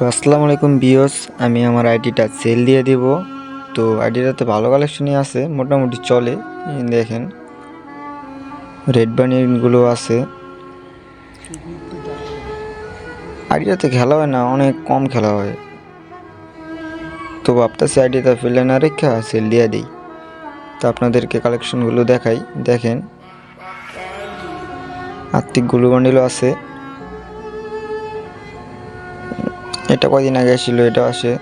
তো আসসালামু আলাইকুম বিয়স আমি আমার আইডিটা সেল দিয়ে দিব। তো আইডিটাতে ভালো কালেকশনই আছে, মোটামুটি চলে। দেখেন রেড বানিগুলো আছে। আইডিটাতে খেলা হয় না, অনেক কম খেলা হয়। তো ভাবতেছি আইডিটা ফেলে না রেখা সেল দিয়ে দিই। তো আপনাদেরকে কালেকশনগুলো দেখাই, দেখেন। আর্থিকগুলো বান্ডিলও আছে। এটা কদিন আগে ছিল এটা আসে।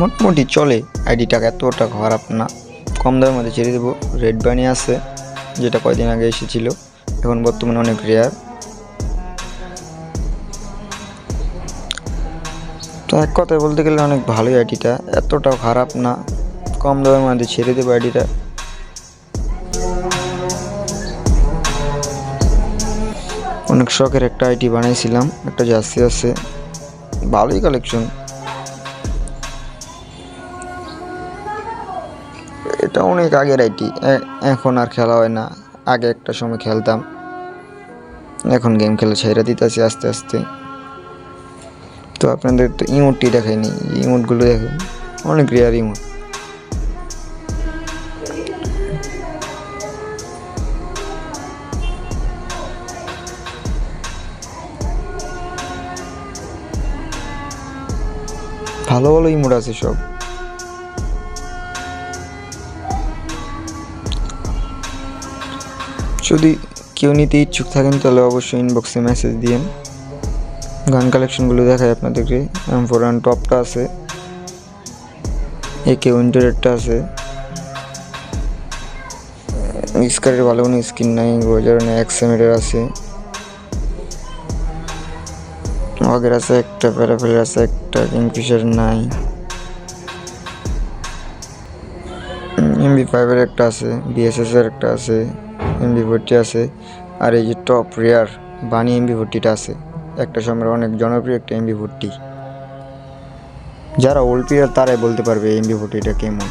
মোটামুটি চলে আইডিটা এতটা খারাপ না। কম দামের মধ্যে ছেড়ে দেবো। রেড বানি আছে, যেটা কয়দিন আগে এসেছিল। এখন বর্তমানে অনেক রেয়ার তো এক কথায় বলতে গেলে অনেক ভালোই আইডিটা। এতটাও খারাপ না। কম দামের মধ্যে ছেড়ে দেবো আইডিটা। অনেক শখের একটা আইটি বানাইছিলাম, একটা জার্সি আছে। ভালোই কালেকশন এটা অনেক আগের আইটি এখন আর খেলা হয় না। আগে একটা সময় খেলতাম। এখন গেম খেলে ছেড়ে দিতেছি আস্তে আস্তে। তো আপনাদের তো ইমোটটি দেখায়নি ইমোটগুলো দেখেন। অনেক রেয়ার ইমোট। ভালো ভালো ইমোট আছে সব। যদি কেউ নিতে ইচ্ছুক থাকেন, তাহলে অবশ্যই ইনবক্সে মেসেজ দিন গান কালেকশনগুলো দেখায় আপনাদেরকে। এম ফোর ওয়ান টপটা আছে। একে উইন্টারেরটা আছে। স্কারের ভালো কোনো স্কিন নাই রোজার এক্সএমের আছে। আগের আছে একটা প্যারাফেলের আছে একটা, কিংফিশার নাই। এমবি ফাইভের একটা আছে বিএসএস এর একটা আছে এমবি ফোরটি আছে, আর এই যে টপ রেয়ার বানি এমবি ফোরটিটা আছে। একটা সময় অনেক জনপ্রিয় একটা এমবি ফোরটি। যারা ওল্ড প্লেয়ার তারাই বলতে পারবে এমবি ফোরটিটা কেমন।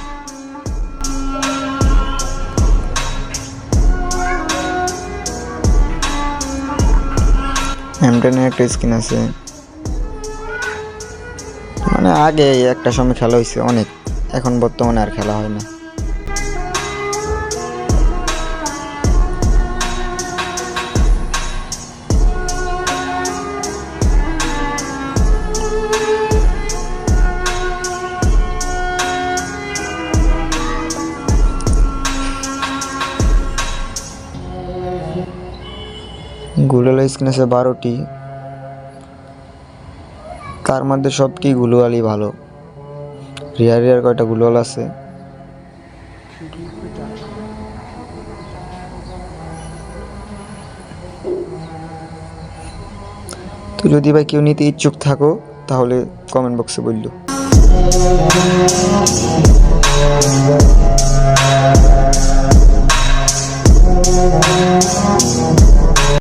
এমটেনের একটা স্কিন আছে। মানে আগে একটা সময় খেলা হয়েছে অনেক, এখন বর্তমানে আর খেলা হয় না। গুগল স্ক্রিন আছে বারোটি। তার মধ্যে সব কি গুলুয়ালি ভালো। রিয়ার রিয়ার কয়টা গুলুয়াল আছে? তো যদি ভাই কেউ নিতে ইচ্ছুক থাকো, তাহলে কমেন্ট বক্সে বলল।